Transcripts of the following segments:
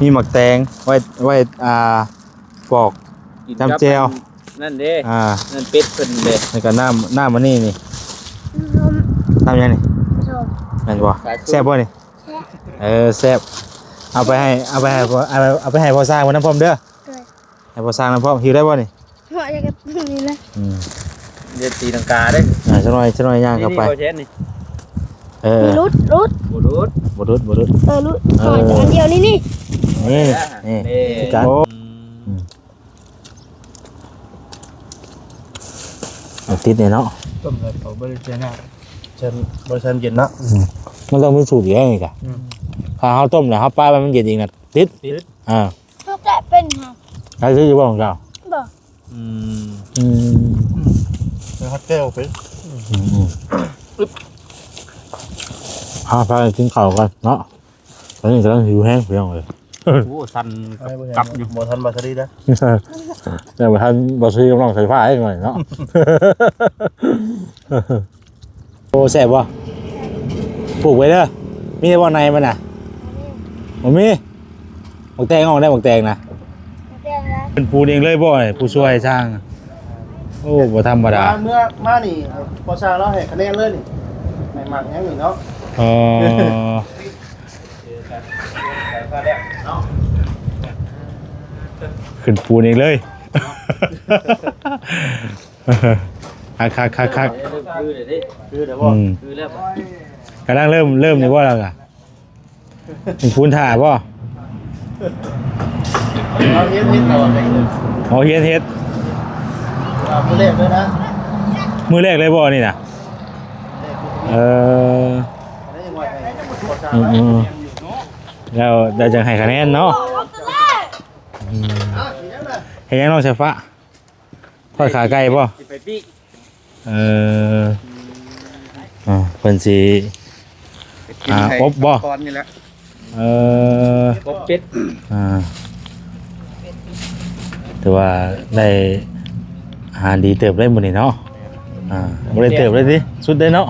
มีหมักแตงไว้ไว้อ่าปอก กินกับจำแจ่วนั่นเด้อ่านั่นเป็ดเพิ่นเด้แล้วก็น้ำน้ำมันนี่นี่ลมน้ำยังนี่ลมแม่นบ่แซ่บบ่นี่แช่เออแซ่บเอาไปให้เอาไปให้พ่อเอาไปเอาไปให้พ่อสร้างวันน้ำพร้อมเด้อด้วยให้พ่อสร้างน้ำพร้อมหิวได้บ่นี่หัวจะกับนี่นะอืมเดี๋ยวตีลังกาเด้อ่าจักหน่อยจักหน่อยย่างเข้าไปนี่บ่แช่นี่ เออมีรุดรุดบ่รู้บ่รุดบ่รุดเออรุดหัวจะอันเดียวนี่นี่นี่ นี่นี่คือกันเอาติดเนี่ยเนาะ ต้มเลยเขาบริเจนาเชิญบริเชิญเย็นเนาะมันต้องมีสูตรอยู่แล้วนี่กะถ้าเฮาต้มแล้วเฮาป้าไปมันเย็นอีกน่ะติดอ่าชอบแต่เป็นฮะใครซื้ออยู่บ่ของเจ้าบอกอืมอืมเป็นฮอตแก้วไปอืมอืม พาไปกินข้าวกันเนาะตอนนี้กำลังหิวแห้งเพียงเลย โอ้สั่นกลับอยู่บ่ทันบาตรีนะแต่ว่าท่านบอซื้อกำลังไฟฟ้าให้หน่อยเนาะ โอ้แซ่บวะปลูกไว้เด้อมีแต่ว่าในมันน่ะมันมีหมกแตงออกได้หมกแตงนะเรียกแล้วเป็นปูนเองเลยบ่อยผู้ช่วยช่าง โอ้บ่ธรรมดาเมื่อมานี่พอสร้างแล้วให้คะแนนเลยนี่ไม่มักแฮงนี่เนาะ เออขึ้นปูนเองเลยคักคักคักคักคือเดี๋ยวนี้คือเดี๋ยวอืบ่มคือแล้วกำลังเริ่มเริ่มนี่ว่าแล้วกะเป็นปูนถ่าป่ะเราเฮ็ดเฮ็ดตลอดเลยอ๋อเฮียนเฮ็ดเอาผู้เล่นด้วยนะ มือแรกเลยบ่นี่นะเออ อสร้างอืมอืมแล้วเราจะให้คะแนนเนาะอืมอะสิยังน่ะเห็นยังน้องเชฟ้าทอดขาไก่ป่ะสิไปปีกเอออ่าเพิ่นสิอ่าอบบ่ก่อนนี่แหละเออกบเป็ดอ่าถือว่าได้อาหารดีเติบได้หมดนี่เนาะอ่าบ่ได้เติบเลยสิสุดได้เนาะ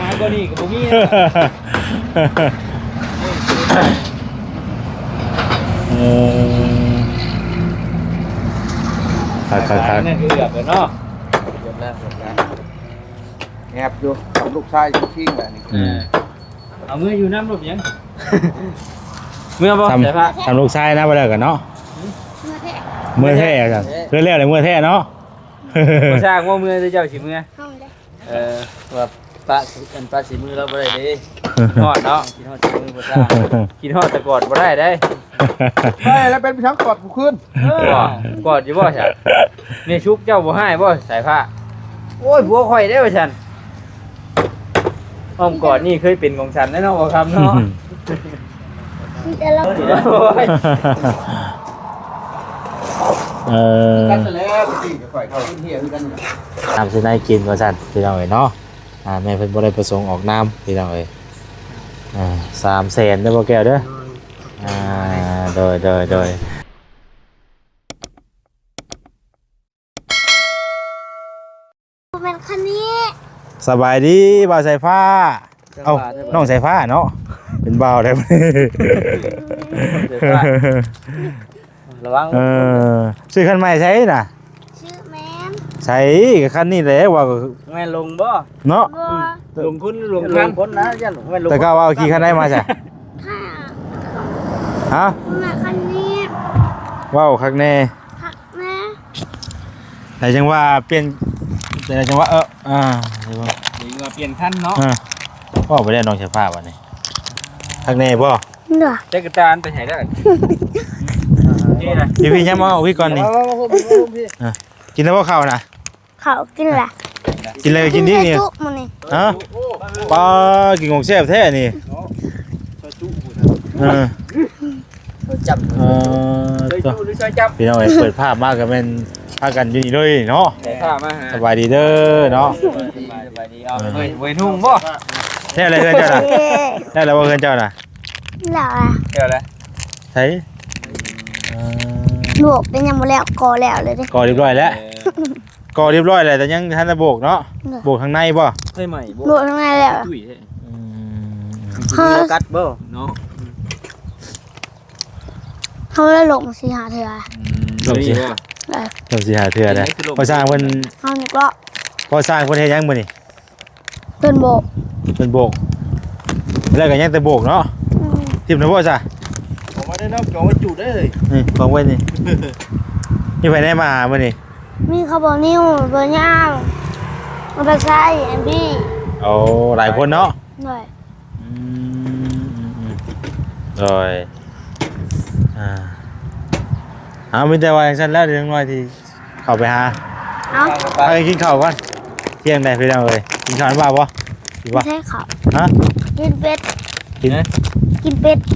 หาก็นี่ก็บ่มีนะเออคักคักคักนั่นคือเกือบแล้วเนาะเดี๋ยวนะเดี๋ยวนะแอบอยู่กับลูกชายชิงแหละนี่เอาเมื่ออยู่น้ำรบยังเมื่อบ่ทำใช่ะทำลูกชายนะบ่ได้กันเนาะเมื่อแท้เมื่อแท้กันเรื่องแรกเลยเมื่อแท้เนาะ บ่สร้างว่ามือเจ้าสิมือห้องเลยเออว่าปะอันปะสีมือเราบ่ได้เด้กินฮอดเนาะกินฮอดสีมือบ่สร้างกินฮอดแต่กอดบ่ได้เด้ใช่แล้วเป็นพี่ช้างกอดกูขึ้นบ่กอดอยู่บ่ใช่แม่ชุกเจ้าบ่ให้บ่สายผ้าโอ้ยผัวข่อยได้ว่าฉันอ้อมกอดนี่เคยเป็นของฉันแน่เนาะบ่คำเนาะแต่เรา โอ้ย เออกันแล้วพี่จะปล่อยเขาขึ้นเฮียคือกันทำสิได้กินว่าสั่นพี่น้องเอ้ยเนาะอ่าแม่เพิ่นบ่ได้ประสงค์ออกน้ำพี่น้องเอ้ยอ่าสามแสนได้อบ่แก้วเด้ออ่าโดยโดยโดยเป็นคันนี้สบายดีบ่าวสายฟ้าเอ้าน้องสายฟ้าเนาะเป็นบ่าวได้บ่ ระวังเออซื้อคันใหม่ใช้น่ะชื่อแมนใช้กับคันนี้แหละว่าแม่นลงบ่เนาะบัวลงคุณลงคันคนนะยันแม่นลงแต่ก็ว่าเอาขี่คันได้มาใช่ข้าฮะแม่คันนี้ว้าวคักแน่ผักแม่แต่จังว่าเปลี่ยนแต่จังว่าเอออ่าเดี๋ยวว่านี่ว่าเปลี่ยนคันเนาะอ่าพ่อไปได้น้องใช้ผ้าวันนี้คักแน่ป่ะเด้อจักรจานไปไหนได้ นี่นะพี่พี่ย้ำมาเอาพี่ก่อนนี่มามามาพี่พี่กินแล้วว่าข้าวนะเขากินละกินอะไรกินนี่นี่จุมันนี่ฮะปลากินของแซ่บแท้นี่เออจับเออเคยตัวจูหรือเคยจับพี่น้องเอ้ยเปิดภาพมากกับเป็นพากันอยู่นี่เลยเนาะใส่ผ้ามาหาสบายดีเด้อเนาะสบายดีสบายดีเอาเฮ้ยเว้ยนุ่งบ่ได้อะไรเพื่อนเจ้าน่ะเอ๊ะได้อะไรเพื่อนเจ้าน่ะเหล่าอะเดี๋ยวละใช่เออ ลวกเป็นยังบ่แล้วกอแล้วเลยเด้ก่อเรียบร้อยแล้วก่อเรียบร้อยแล้วแต่ยังทันได้โบกเนาะโบกข้างในบ่เฮ้ยใหม่บ่ลวกทั้งนั้นแล้วตุ้ยเฮ้ยอืมคือเรากัดบ่เนาะเขาเลยหลงสีหาเถื่อลงสิบ่เลยลงสิหาเทื่อได้พอสร้างเพิ่นเขาหนึ่งก็พอสร้างเพิ่นเฮ็ดหยังมื้อนี่เดินโบกเพิ่นโบกแล้วก็ยังแต่โบกเนาะอืมทิ่มนะบ่จ้ะ ผมมาได้นอกจองไว้จุดได้เลยนี่ของไว้นี่นี่ไปได้มามื้อนี่มีเขาบอกนิ้วเบอร์ย่างมันไปใช้แอมบี้โอ้หลายคนเนาะหน่อยอืมโดยอ่าเอามีแต่ว่าอย่างฉันแล้วเดี๋ยวน้อยที่เข้าไปหาเอ้าไปกินข้าวก่อนเที่ยงได้พี่น้องเอ้ยกินข้าวบ้าบ่กินไม่บ่ใช่เขาฮะกินเป็ดกินกินเป็ดเป็ด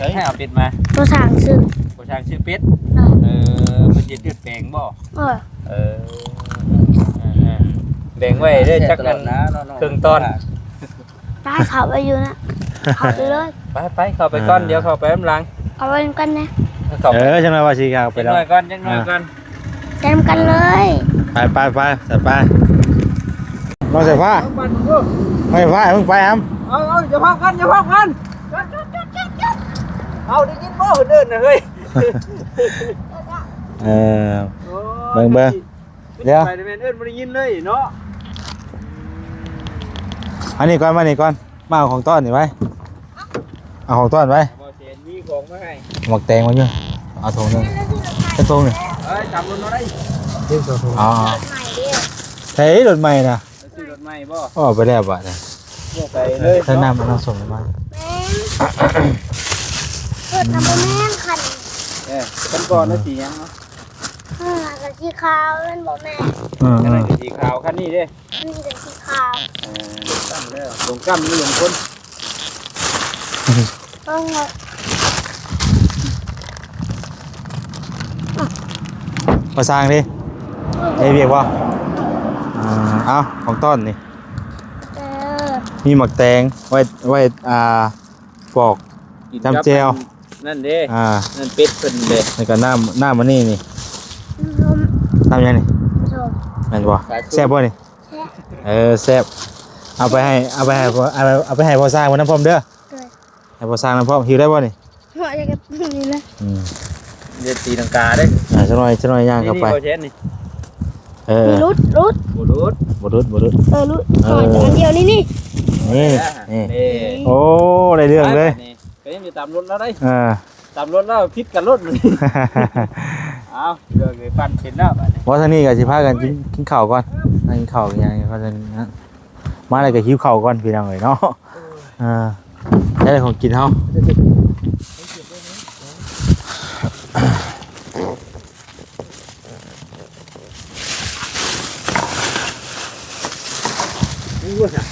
ให้ให้เอาเป็ดมาตัวสั่งซื้อผู้ช่างชื่อเป็ดหน่อยเออเพิ่นจะเดือดแปลงบ่เออเอออ่าๆแบ่งไว้เด้อจักกันนะครึ่งตอนได้เขาไปอยู่นะเขาไปเลยไปไปเข้าไปก่อนเดี๋ยวเข้าไปกำลังเอาไปกันนะเข้าเอไปอจังเลยว่าสิครับไปจังแล้วน้อยก่อนจังน้อยก่อนแซมกันเลยไปไปไปจัดไปน้องสายฟ้าไม่ฟ้ามึงไปครับเอาเอาอย่าพักกันอย่าพักกัน เอาได้ยินบ่เดินน่ะเฮ้ยเออ เบิ่งเบิ่งเดี๋เดี๋ยยววไปเดินเอิ้นบ่ได้ยินเลยเนาะอันนี้ก่อนมานี่ก่อนมาเอาของต้อนนี่ไว้เอาของต้อนไว้บ่เสียนมีของมาให้หมักแตงไว้เยอะเอาถุงหนึงแค่ถุงหนึงเอ้ยตามรถมาได้อ๋อใหม่ดิเฮ้ยรถใหม่นะแล้วซื้อรถใหม่บ่อ๋อไปแล้วบ่ะเนี่ยไปเลยถ้าน้ำมันต้องส่งมา แม่งเกิดทำเป็นแม่งคันเอ้ยกันก่อนแล้วสิยังเนาะเออกับสีขาวเป็นบอกแม่อืมอันนั้นสีขาวคันนี้เด้มีแต่สีขาวเออตั้งแล้วลงกั้มนี่ลงคนเออมาสร้างดิไอ้เบียกว่าอ่าเอาของต้อนนี่ เออมีหมักแตงไว้ไว้อ่าปอก กินกับจำแจ่วนั่ นเด้อ่านั่นเป็ดเพิ่นเด้แล้วก็น้ำน้ำมันนี่นี่ลมน้ำยังนี่ชมแม่นบ่แซ่บบ่นี่แช่เออแซ่บเอาไปให้เอาไปให้พ่อเอาไปเอาไปให้พ่อสร้างวันน้ำพร้อมเด้อเลยให้พ่อสร้างน้ำพร้อมหิวได้บ่นี่หัวจะกับนี่เลยอืมเดี๋ยวตีลังกาเด้อ่าจักหน่อยจักหน่อยย่างเข้าไปนี่นี่บ่เช็ดนี่เออมีรุดรุดบ่รู้บ่รุดบ่รุดเออรุดหน่อยแต่อันเดียวนี่นี่นี่นี่นี่โอ้ได้เรื่องเลย นี่ไปยังอยู่ตามรถแล้วได้อ่า ตามรถแล้วพิษกันรถมันเอาเดี๋ยวเลยปั่นเป็นแล้วบัดนี้ว่าทางนี้ก็สิพากันกินกินข้าวก่อนนั่งกินข้าวกันยังเพราะฉะนั้นมาเลยก็หิวข้าวก่อนพี่น้องเอ้ยเนาะอ่าได้อะไรของกินเฮานี่ว่าจ้ะ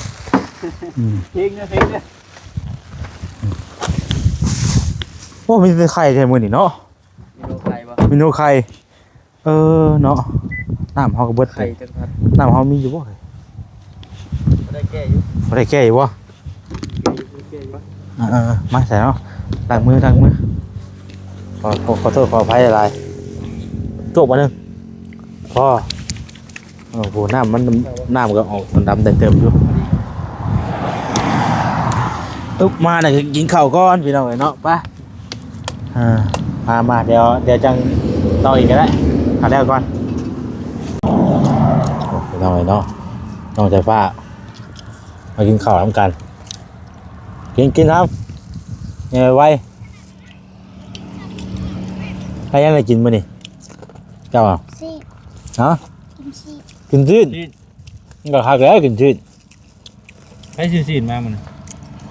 อืมเพลงนะเพลงนะ โอ้มีแต่ไข่แท้มื้อนี่เนาะมีโลไข่บ่เมนูไข่เออเนาะน้ำเฮาก็เบิดไปไข่จังพัดน้ำเฮามีอยู่บ่เอ่ยบ่ได้แก้อยู่บ่ได้แก้อยู่บ่แก้อยู่อ่าๆๆมาใส่เนาะล้างมือล้างมือขอขอขอโทษขออภัยหลายๆจบมาหนึงพอโอ้โหน้ำมันน้ำก็ออกมันดำเต็มๆอยู่อึ๊บมาน่ะคือกินข้าวก่อนพี่น้องเอ้ยเนาะไป อ่ามามาเดี๋ยวเดี๋ยวจังต่ออีกก็ได้เอาแล้วก่อนโอ้พี่น้องเอ้ยเนาะน้องใจฟ้า มากินข้าวทำกัน กินกินครับเนี่ยไว้ใครยังไงกินมานี่เจ้าอะซีฮะกินซีกินชื่นมันก็คักแล้วกินชื่นให้ชื่อสิมามัน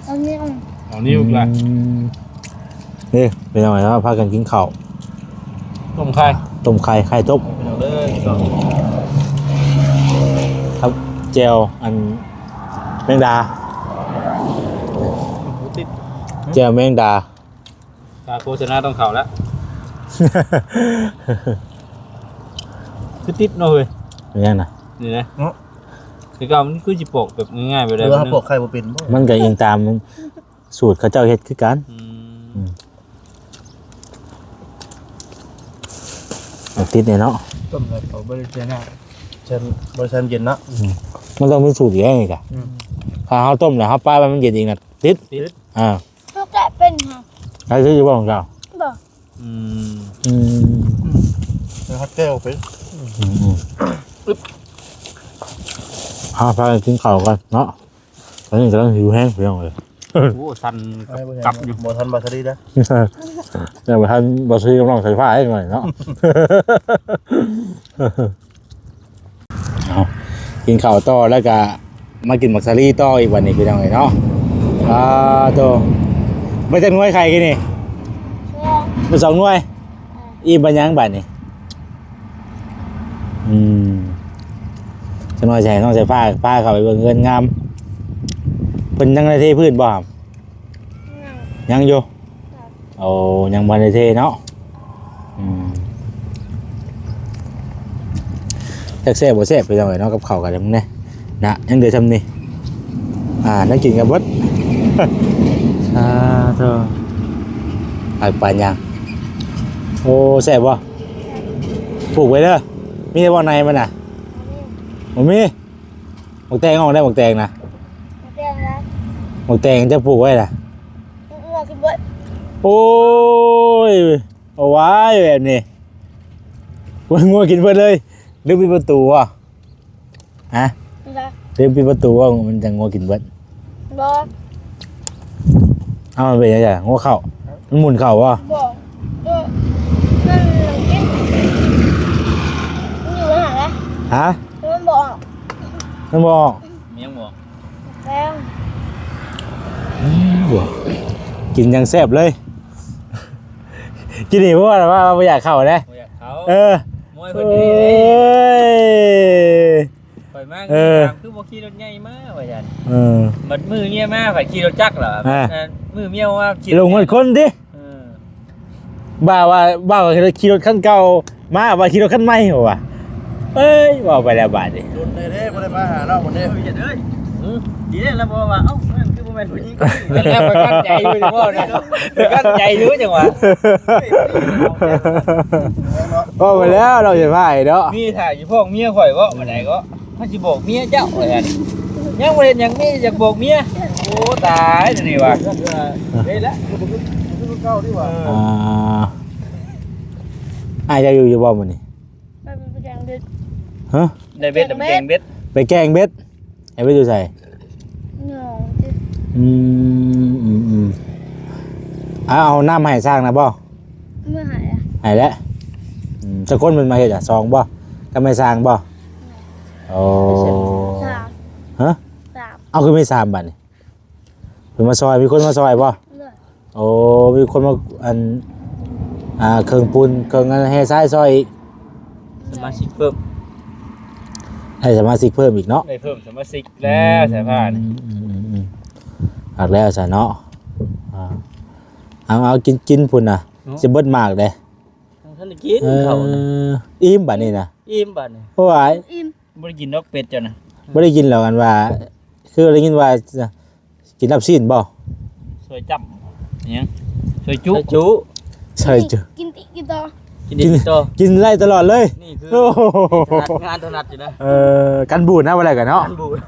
ตอนนี้เอานิ้วกละอืม นี่เป็นยังไงครับพากันกินข้าวต้มไข่ต้มไข่ไข่ต้มเอาเลยครับเจลอันแมงดาติดเจลแมงดาตาโฆษณาต้องเข้าแล้วคือติดเนาะเฮ้ยเป็นยังนะนี่นะคือก็มันคือสิปกแบบง่ายๆไปได้เรือปกไข่บ่เป็นบ่มันก็ยิงตามสูตรเขาเจ้าเฮ็ดคือกัน อื อื ม ม เอา ติดเนี่ยเนาะต้มเขาบ่ได้เจนะเชิญบ่เชิญเย็นเนาะมันต้องมีสูตรอยู่แล้วไงกะอืมถ้าเขาต้มแล้วเขาป้าไปมันเย็นอีกนะติดติดอ่าลูกแกะเป็นฮะใครซื้ออยู่บ้างของเจ้าบอกอืมอืมเป็นฮัตเต้ไปอืมอืมพาพากินข้าวกันเนาะตอนนี้กำลังหิวแห้งเพียงเลย โอ้สันกลับอยู่บ่ทันบาตรีนะเดี๋ยวท่านบอสซี่กำลังใส่ผ้าให้หน่อยเนาะเอากินข้าวต่อแล้วก็มากินมักซารี่ต่ออีกวันนี้พี่น้องเอ้ยเนาะอ่าโตไม่จะนวยใครกันนี่เชื่อมาสองหน่วย อีบันยังบัดนี่อืมจะน้อยใช่น้องใส่ผ้าผ้าเข้าไปเบิ่งเงินงามเพิ่นยังในเทพื้นบ่ครับนั่งยังอยู่โอ้ยังบ่ในเทเนาะอืมจักแซ่บบ่แซ่บไปจังไดเนาะกับข้าวกันมึงแน่นะยังเดือทำนี่อ่านั่งกินกับเบิดอ่าเธอไปปานยังโอ้แซ่บบ่ปลูกไว้เด้อมีแต่บ่ในมันน่ะบ่มีหมกแตงออกได้หมกแตงนะ มาเตียงแล้ว หมกแตงจะปลูกไว้น่ะเอื้อขึ้นเบิดโอ้ยเอาไว้แบบนี้วันงัวกินเบิดเลยลืมปิดประตูอะฮะนี่ละลืมปิดประตูอะมันจะงัวกินเบิดบอกเอามันเป็นยังไงงัวเข่ามันหมุนเข่าอะบอกเออนั่นหลังกินมันอยู่ไหนแล้วฮะมันบอกมันบอกเมียงบอก แล้ว กินยังแซ่บเลย กินนี่เพราะว่าว่าไม่อยากเข้านะบ่อยากเขาเออมวยโอเพิ่นนี่้ยข่อยมากเออคือบ่ขี่รถใหญ่มาว่าซั่นเออ บัดมือเมียมาข่อยขี่รถจักรเหรออ่าเออมือเมียว่าขี่ลงมันคนดิเออบ้าว่าบ้าว่าขี่รถคันเก่ามาว่าขี่รถคันใหม่เหรอวะเอ้ยว่าไปแล้วบาดดิรุ่นเด้บ่ได้มาหาเราบ่ได้เฮ้ยเอ้ยดีเด้แล้วบ่ว่าเอ้ามันคือบ่ แม่นผู้หญิงแล้วไปกั้นใจอยู่จังว่าเนี่ยไปกั้นใจอยู่จังหวะก็ไปแล้วเราจะพ่ายเนาะมีถ่ายอยู่พวกเมียข่อยบ่มาไหนก็ถ้าสิบอกเมียเจ้าว่าซั่ยังบ่เห็นยังมีอยากบอกเมียโอ้ตายเดี๋ยวนี่ว่ะเฮ้ยละรุ่นเก่าดีกว่าอ่าอาจะอยู่อยู่บ่มันนี่มันเป็นอย่างเด็ดฮะได้เบ็ดได้เก่งเบ็ดไปแกงเบ็ดไอ้เบ็ดอยู่ใส่ อืมอืมอืมเอาเอาน้ำมาให้สร้างนะบ่เมื่อหายอะให้แล้วอืมจะก้นมันมาเห็ดอะซองบ่ก็ไม่สร้างบ่โอ้สามฮะสามเอาคือไม่สามบัดนี่เป็นมาซอยมีคนมาซอยบ่เลือดโอ้มีคนมาอันอ่าเครื่องปูนเครื่องอันให้ซ้ายซอยอีกสมาชิกเพิ่มให้สมาชิกเพิ่มอีกเนาะ ได้เพิ่มสมาชิกแล้วสายผ้านี่อืมอืมอืม หักแล้วซะเนาะอ่าเอาเอากินกินพุ่นน่ะสิเบิดมากเด้ท่านได้กินเอเขานะออิ่มบัดนี้นะอิ่มบัดนี่โอ้ยอิ่มบ่ได้กินดอกเป็ดจ้ะนะบ่ได้ยินหรอกกันว่า คือได้ยินว่ากินรับซีนบ่สวยจับเนี่ยสวยจุจุใช่จ้ะกินติกินต่อกินดิโตกินไล่ตลอดเลยนี่คือโอ้โหงานถนัดอยู่นะเออกันบูดนะว่าอะไรกันเนาะกันบูด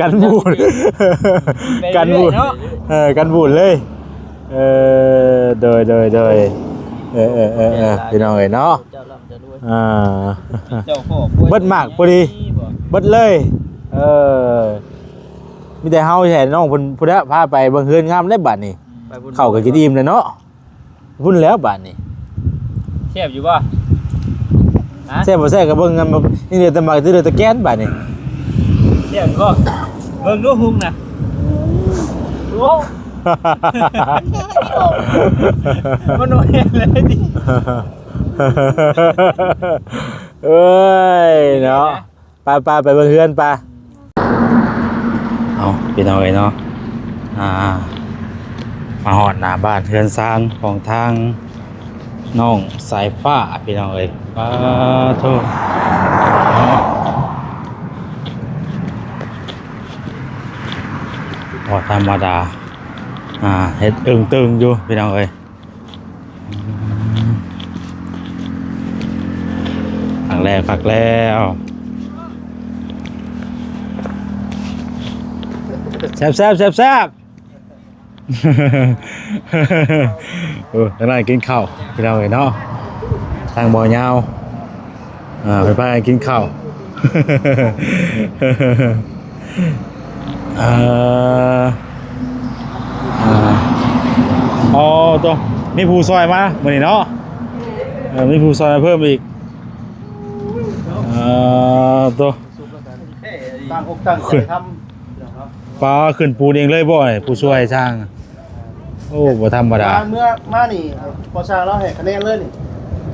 กันบูดกันบูดเนาะเออกันบูดเลยเออโดยโดยโดยเออเออเออเออพี่น้องเอ้ยเนาะเจ้าล่ำจะรวยอ่าเจ้าพ่อเบิดหมากพอดีเบิดเลยเออมีแต่เฮาแท้น้องเพิ่นพุ่นละพาไปเบิ่งเฮือนงามได้บัดนี้เข้าก็กินอิ่มเลยเนาะพุ่นแล้วบัดนี้แซ่บอยู่ป่ะฮะแซ่บบ่แซ่บก็เบิ่งกันแบบนี่เดือดแตะหมากเดือดแตะแกนบัดนี้ แซ่บอยู่ป่ะเบิ่งดูหุ่งนะโอ้มันโนเห็นเลยดิเอ้ยเนาะไปไปไปเบิ่งเฮือนไปเอาพี่น้องเอ้ยเนาะอ่ามาฮอดหน้าบ้านเฮือนซานของทางน้องสายฟ้าพี่น้องเอ้ยปาโทเนาะ บ่ธรรมดา อ่าเฮ็ดอึงตึงอยู่พี่น้องเอ้ยฝักแล้วฝักแล้วแซบแซบแซบแซบเออทางนั้นกินข้าวพี่น้องเอ้ยเนาะทางบ่อยาวอ่าไปพายกินข้าว เอ่ออ่าอ๋อตัวมีผู้ซอยมามื้อนี้เนาะเออมีผู้ซอยมาเพิ่มอีกเอ่อตัวต่างอกต่างใจทปลาขึ้นปูนเองเลยบ่อยผู้ช่วยช่าง โอ้บ่ธรรมำดาเมื่อมานี่พอสร้างแล้วให้คะแนนเลยนี่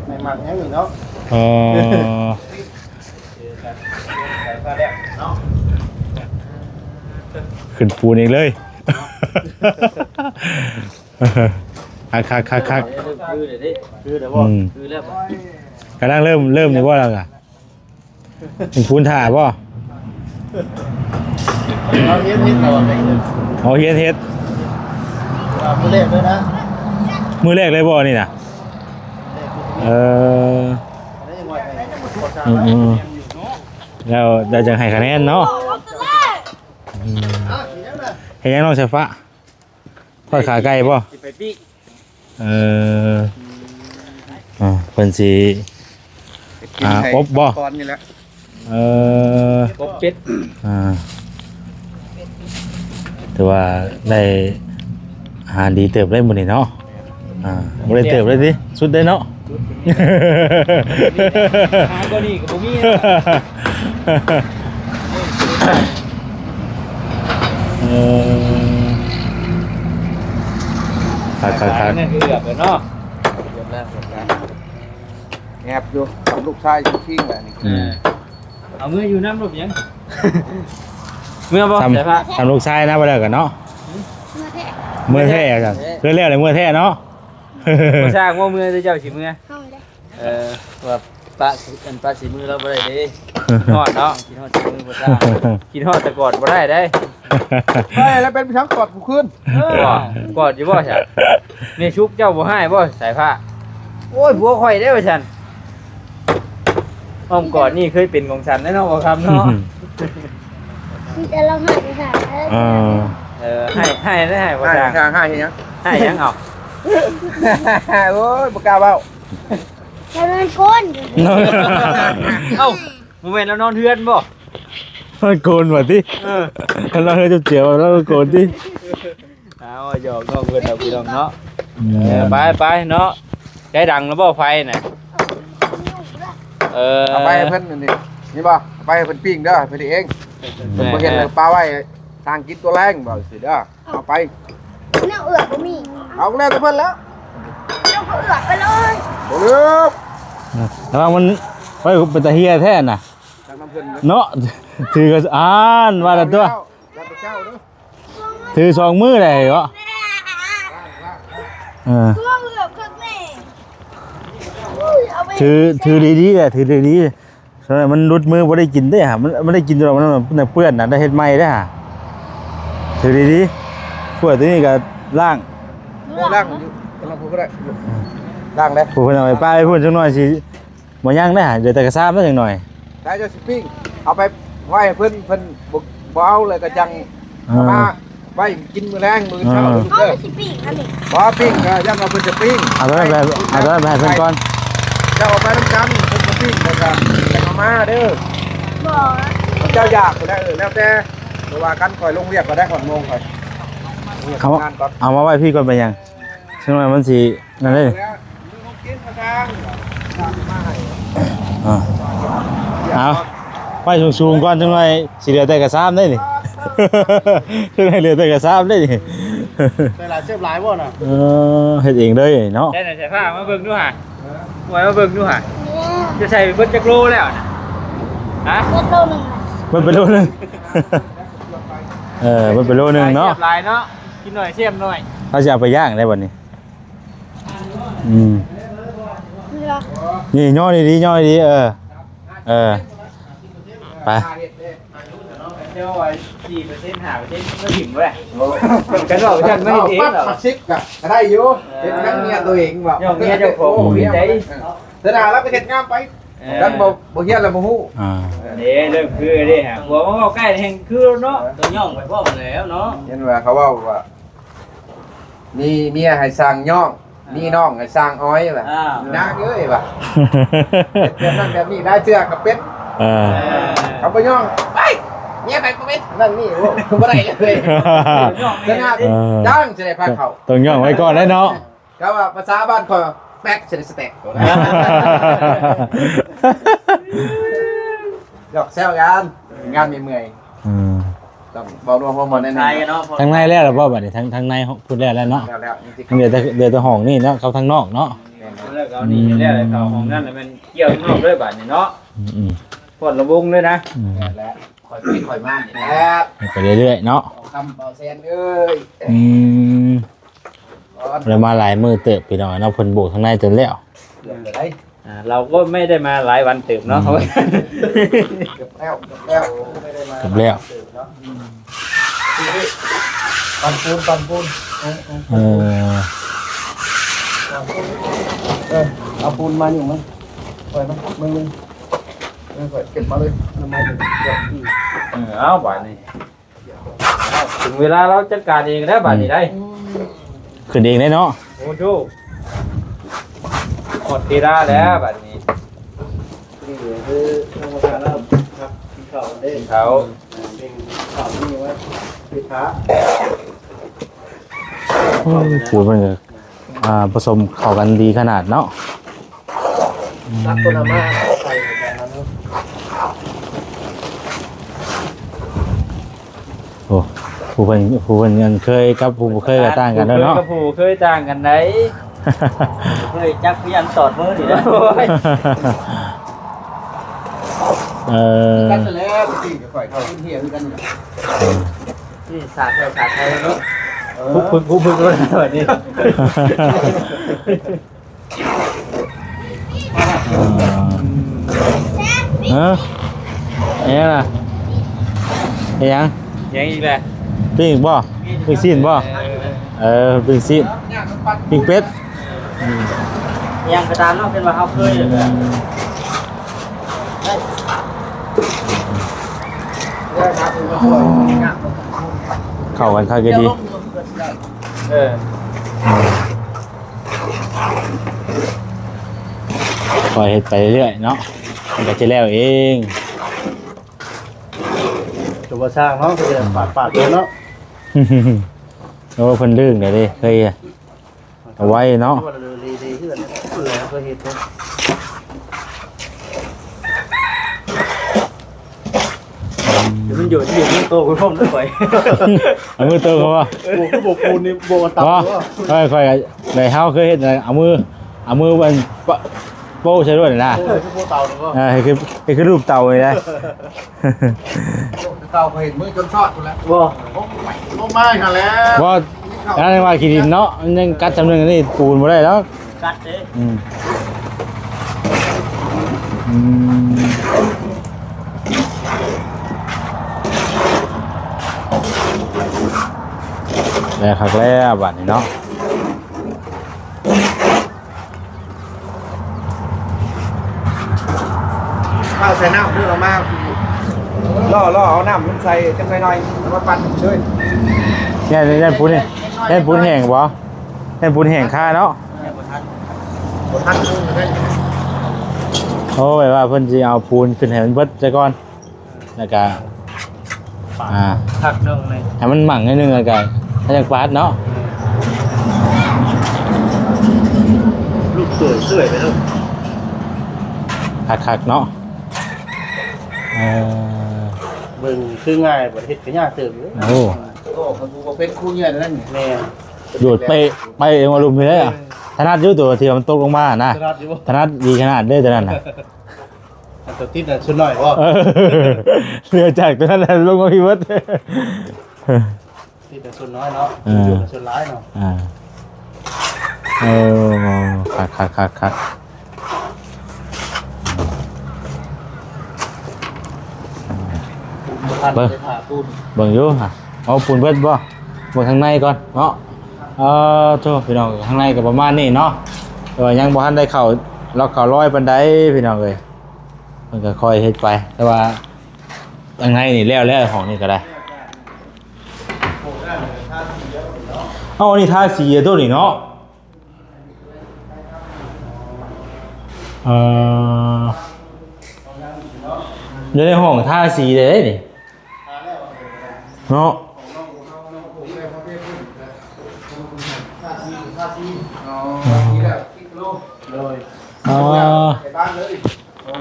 ในหมักแห้งนี่เนาะอ๋อ ขึ้นปูนเองเลย คักคักคักคักคือเดี๋ยวดิคือเดี๋ยวอืบ่มคือแล้วกำลังเริ่มเริ่มนี่ว่าแล้วกะเป็นปูนถ่าบ่เราเฮ็ดเฮ็ดตลอดเลยเอาเฮ็ดเฮ็ดเราผู้เล่นด้วยนะมือแรกเลยบ่นี่น่ะเอออันนี้ยังไงให้พอสร้างอืมอืมแล้วเราจะให้คะแนนเนาะอืมอะอีก แล้วนะเฮ็ดยังน้องไฟฟ้าทอดขาไก่บ่สิไปปี้เอออ่าเพิ่นสิ อ่าอบบ่ก่อนนี่แหละเออ กบเป็ดอ่าถือว่าได้อาหารดีเติบได้หมดนี่เนาะ อ่าบ่ได้เติบเลยสิสุดได้เนาะ หาก็นี่ก็บ่มีนะ เออคักคักคักนั่นคือแบบเนาะแอบอยู่กับลูกชายชิงๆแหละนี่อืมเอามืออยู่น้ำรูปยังเมื่อบ่ทำแต่พระทำลูกชายนะบ่ได้กันเนาะเมื่อแท้เมื่อแท้อาจารย์เรื่องแรกเลยเมื่อแท้เนาะบ่สร้างว่ามือเจ้าสิมือห้องได้เออว่าปะอันปะสีมือเราบ่ได้เด้ ฮอดเนาะกินฮอดสีมือบ่ได้กินฮอดแต่กอดบ่ได้ได้เฮ้ยแล้วเป็นพี่ช้างกอดกูขึ้นบ่กอดอยู่บ่ใช่แม่ชุกเจ้าบ่ให้บ่สายผ้าโอ้ยผัวข่อยได้ว่าฉันอ้อมกอดนี่เคยเป็นของฉันแน่เนาะบ่ครับเนาะมีแต่เราหายไปหาแล้วเออเออให้ให้ได้ให้บ่ให้จ้างทางให้เห็นยังให้ยังเอาโอ้ยบ่กล้าเบ้าแต่มันก้นเอ้า บ่แม่นแล้วนอนเทือนบ่มันโกนว่ะติเออเราเคยจะเจียวแล้วก็โกนติเอาหยอกน้องเพิ่นเอาพี่น้องเนาะเออไปไปเนาะใจดังแล้วบ่ไฟน่ะเออเอาไปให้เพิ่นนี่นี่นี่บ่เอาไปให้เพิ่นปิ้งเด้อเพิ่นเองเพิ่นบ่เห็นเลยปลาไว้ทางกินตัวแรงบ่สิเด้อเอาไปเน่าเอือกก็มีเอาแล้วแต่เพิ่นแล้วเน่าก็เอือกไปเลยบ่ลืม แล้วมันไปเป็นตะเฮียแท้น่ะ ทางน้ำเพิ่นเนาะถือก็อ่านว่าแต่ตัวแล้วแต่เจ้าเด้อถือสองมือได้เหรอเออตัวเอือกข้างในอุ้ยเอาไปถือถือดีๆแหละถือดีๆฉะนั้นมันรุดมือบ่ได้กินได้ฮะมันมันได้กินจนมันมันเปื้อนน่ะได้เฮ็ดใหม่ได้ฮะถือดีๆพวกตัวนี้ก็ล่างล่างอยู่กำลังพูดก็ได้ล่างเลยผู้เพิ่นเอาไปป้ายพูดจังหน่อยสิบ่ย่างได้ฮะเดี๋ยวแต่กระซ้ำได้จังหน่อย ได้เจ้าสิปิ้งเอาไปไว้ให้เพิ่นเพิ่นบ่บ่เอาเลยก็จังอ่เอามาาไว้กินมื้อแรงมื้อเช้าอ่าลูกเอาเด้อไปสิปีกอันนี้บ่ปิ้งก็ยังเอาเพิ่นจะปิ้งเอาตัวนั้นไปเอาตัวนั้นไปให้เพิ่นก่อนเจ้าเอาไปนำกันเพิ่นมาปิ้งแล้วก็แล้วเอามาเด้อ บอกนะเจ้าอยากก็ได้เออแล้วแต่เพราะว่ากันคอยลงเรียกก็ได้ขอนโมงคอยเรียกเอาทำงานก่อนเอามาไว้พี่ก่อนไปยังจังหน่อยมันสินั่นเด้แล้วมือของกินทางทางมาให้อ่า เอาไปสูงๆก่อนจังหน่อยสิเหลือแต่กระซ้ำได้นี่ จังหน่อยเหลือแต่กระซ้ำได้นี่แต่หลายเจ็บหลายบ่น่ะเออเฮ็ดเองเลยเนาะได้น่ะใส่ผ้ามาเบิ่งดูห่ะไว้มาเบิ่งดูห่ะเนี่ยจะใส่เบิดจักโลแล้วน่ะฮะเลือดโตหนึ่งนะมันเป็นโลนึงเออมันเป็นโลนึงเนาะสียบลายเนาะกินหน่อยเสียบหน่อยเขาจะเอาไปย่างได้บัดนี้อืมเลือกนี่ย่อดีๆย่อดีๆเออ เออ ไปเดี๋ยวไว้สี่เปอร์เซ็นต์ห้าเปอร์เซ็นต์ก็ถิ่มไว้กันบอกฉันไม่เองหรอกปัดซิกกะก็ได้อยู่เฮ็ดงานเมียตัวเองบ่เจ้าเมียเจ้าของเมียใจแต่น่าแล้วไปเฮ็ดงานไปกันบ่บ่เฮียนแล้วบ่ฮู้อ่าเด้เริ่มคือเด้ฮะหัวมันก็ใกล้แห่งคือเนาะตัวย่องไปพ่อมาแล้วเนาะเห็นว่าเขาว่าว่ามีเมียให้สร้างย่อง มีน้องให้สร้างอ้อยว่ะอ้าวนางเอ้ยว่ะแบบนั้นแบบนี้ได้เชือกกับเป็ดเออเขาไปย่องไปเมียไปกับเป็ดนั่นนี่โอ้บ่ได้เลยขนาดเออ จ้างจะได้พาเขา ต้องย่องไว้ก่อนได้เนาะ ก็ว่าภาษาบ้านคอยแป๊กเสร็จสเต็กหยอกแซวกันงานมีเมื่อยอืม ต้องเบารวมฮอร์โมนแน่ๆนายเนาะทางในแล้วหรือเปล่าบัดนี้ทางทางในพูดแล้วแล้วเนาะแล้วแล้วจริงทางเดือดเดือดตัวห้องนี่เนาะเขาทางนอกเนาะๆแล้วก็นี่แล้วเขาของนั่นมันเกี่ยวนอกด้วยบาดนี่เนาะอืมอืมพอดระวงเลยนะอืมแล้วคอยพี่คอยมากแล้วไปเรื่อยๆเนาะคำเบาเซนเอ้ยอืมเรามาหลายมือเติบพี่น้องเนาะเพิ่นโบกทางในจนแล้วเกือบเลย อ่าเราก็ไม่ได้มาหลายวันเติมเนาะเขา เกือบแล้วเกือบแล้วไม่ได้มาเกือบแล้วปันปูนปันปูนเออเออเอาปูนมาอยู่มั้ยปล่อยมั้ยมึงมึงมึงปล่อยเก็บมาเลยทำไมถึงเก็บที่เออเอาบาดนี่เอาถึงเวลาเราจัดการเองแล้วบาดนี้ได้ขึ้นเองได้เนาะโอ้โห หมดทีละแล้วบาดนี้ นี่คือธรรมชาติแล้วครับที่เขาเด้เขา เป็นข่าวนี่ว่าปิดท้าโอ้ยปูนมันก็อ่าผสมเข้ากันดีขนาดเนาะตักตัวน้ำมาใส่ในการนั้นโอ้ผู้เพิ่นผู้เพิ่นยังเคยกับผู้บ่เคยก็ต่างกันแล้วเนาะ เคยกับผู้เคยต่างกันไหน เคยจักพยันสอดมือนี่นะโอ้ยเออกันแล้วที่จะปล่อยเขาขึ้นเฮียกันนี่สาดไทยสาดไทยเนาะผู้พึกผู้พึกเลยแบบนี้เออเอ๊ะล่ะเอ๊ะยังยังอีกแหละปิ้งบ่ปิ้งซีนบ่เออปิ้งซีนปิ้งเป็ด ยังกระดานเนาะเป็นว่าเขาเคยเลยเข้ากันเข้ากันดี เออคอยเฮ็ดไปเรื่อยๆเนาะมันก็จะแล้วเองจุบสร้างเนาะก็จะปาดปาดเลยเนาะโอ้เพิ่นลื่นเดี๋ยวดิเคยเอาไว้เนาะดีดีที่แบบนี้ เลยเคยเห็นเลยเดี๋ยวมันอยู่ที่อยู่ที่โตคุณพ่อมด้วยเอามือเติมเขาบ่โอ้คือโบปูนนี่โบตับบ่ว่าค่อยค่อยได้เฮาเคยเฮ็ดอะไรเอามือเอามือมันปะโป้ใช่ด้วยนะโอ้คือโบเต่าเนาะเออให้คือให้คือรูปเต่าเลยนะ เต่าเห็นมือจนชอดกูแล้วบ่โอ้ไม่โอ้ไม่ค่ะแล้วว่าอันนั้นว่าขี้ดินเนาะมันยังกัดจำเนึงอันนี่ปูนบ่ได้แล้ว กัดเด้อืมอืมแล้วคักแล้วบัดนี้เนาะข้าวใส่น้ำเพื่อเอามาล่อล่อเอาน้ำลงใส่จังหน่อยๆแล้วมาปั่นด้วยเนี่ยเนี่ยปูนนี่เนี่ยปูนแห้งบ่เนี่ยปูนแห้งค่าเนาะ บนทันเลยโอ้ยว่าเพิ่นสิเอาปูนขึ้นให้มันเบิดซะก่อนแล้วก็อ่าผักนึงเลยให้มันหมั่งนิดนึงแล้วก็ถ้าอยากปาดเนาะลูกเสือเสือไปแล้วคักๆเนาะเออเบิ่งคือง่ายบ่เฮ็ดก็ยากเติบอยู่โอ้โอ้คนกูก็เป็นคู่เงี้ยนั่นแม่โดดไปไปเองมาลุมเลยอะ ถนัดอยู่ตัวที่มันตกลงมานะสนัดอยู่บ่ถนัดดีขนาดเด้อตัวนั้นน่ะอันตัวติดน่ะชุดน้อยบ่เออเรือจากตัวนั้นน่ะลงมาพี่เบิดติดน่ะชุดน้อยเนาะเอออยู่น่ะชุดหลายเนาะอ่าเออคักคักคักคักบ่ทันได้ผ่าปูนเบิ่งอยู่ค่ะเอาปูนเบิดบ่เบิ่งข้างในก่อนเนาะ เออโทษพี่น้องข้างในก็ประมาณนี้เนาะแต่ว่ายังบ่ทันได้เข้าล็อกเข้าร้อยปานใดพี่น้องเอ้ยมันก็ค่อยเฮ็ดไป แต่ว่าข้างในนี่แล้วแล้วของนี่ก็ได้เอ้าอันนี้ทาสีตัวนี้เนาะเอ่ออยู่ในห้องทาสีเลยนี่เนาะ อ๋อนี่แหละกิโลเลยอ๋อไปบ้านเลย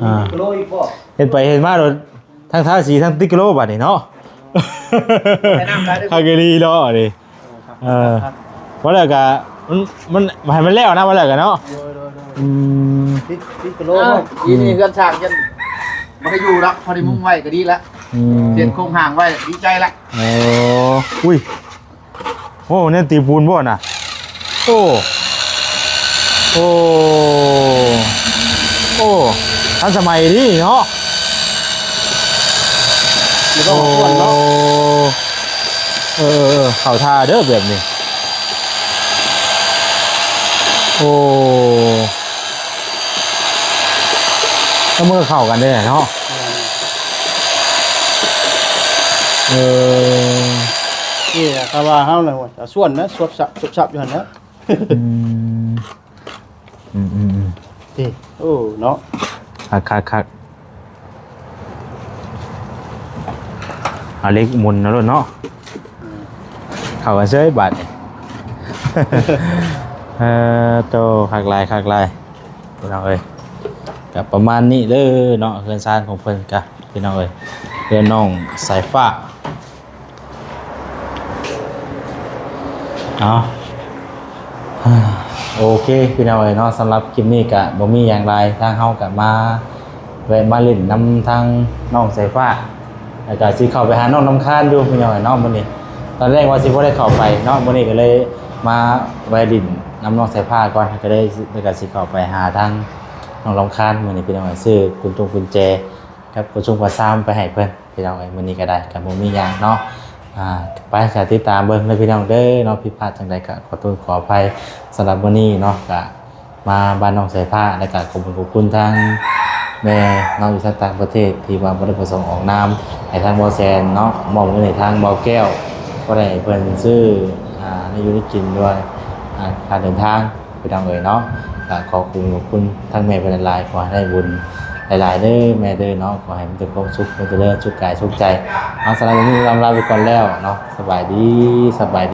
อ่ากิโลอีกบ่เห็นไปเห็นมาโดนทั้งทาสีทั้งติ๊กโลบัดนี่เนาะคาเกรีเนาะนี่เออว่าแล้วก็มันมันให้มันแล้วนะว่าแล้วกันเนาะอืมติดติดกิโลโอ้บ่ยีนี่เพื่อนฉากยันมันก็อยู่รักพอดีมุ่งไว้ก็ดีแล้วอืมเปลี่ยนโครงห่างไว้ดีใจละโอ้อุ้ยโอ้เนี่ยตีปูนบ่น่ะ โอ้ โอ้ โอ้ทันสมัยดีเนาะหรือว่าของส่วนเนาะเออเออเออเขาท่าเด้อแบบนี้ โอ้ก็มือเข้ากันได้เนาะ เออ นี่แหละก็ว่าเฮาน่ะว่าจะส่วนนะสวบสับสวบสับอยู่หั่นนะ อืมอืมอืมอืมโอ้เนาะคักคักคักเอาเล็กหมุนนะลูกเนาะเข้ากันเซยบัดนี่ เออโตคักลายคักลายพี่น้องเอ้ยกับประมาณนี้เด้อเนาะเพื่อนซานของเพิ่นกะพี่น้องเอ้ยเพื่อนน้องสายฟ้าเอา โอเคพี่น้องเอ้ยเนาะสำหรับคลิปนี้กะบ่มีอย่างไรทางเฮากะมาแวะมาเล่นนำทางน้องสายฟ้าแล้วก็สิเข้าไปหาน้องน้ำค้านอยู่พี่น้องเอ้ยเนาะมื้อนี้ตอนแรกว่าสิบ่ได้เข้าไปเนาะมื้อนี้ก็เลยมาแวะดินนำน้องสายฟ้าก่อนก็เลยแล้วก็สิเข้าไปหาทางน้องลำคาญมื้อนี้พี่น้องเอ้ยซื้อกุญจงกุญแจครับกุญจงกระซ้ำไปให้เพิ่นพี่น้องเอ้ยมื้อนี้ก็ได้ก็บ่มีหยังเนาะ อ่าไปสาติตามเบิ่งเลยพี่น้องเด้อเนาะผิดพลาดจังใดก็ขอโทษขออภัยสำหรับวันนี้เนาะก็มาบ้านน้องสายผ้าและก็ขอบคุณขอบคุณทางแม่น้องอยู่ทางต่างประเทศที่ว่าบ่ได้ประสงค์ออกนามให้ทางบอแซนเนาะมอบเงินให้ทางบอแก้วก็ได้เพิ่นซื้ออ่าในอยูนิกินด้วยอ่าการเดินทางพี่น้องเอ๋ยเนาะก็ขอบคุณขอบคุณทางแม่เป็นหลายขอให้ได้บุญ หลายๆเด้อแม่เด้อเนาะขอให้มันถึงความสุขมันเจะเลิศสุขกายสุขใจเอาสำหรับวันนี้เราลาไปก่อนแล้วเนาะสบายดีสบายดี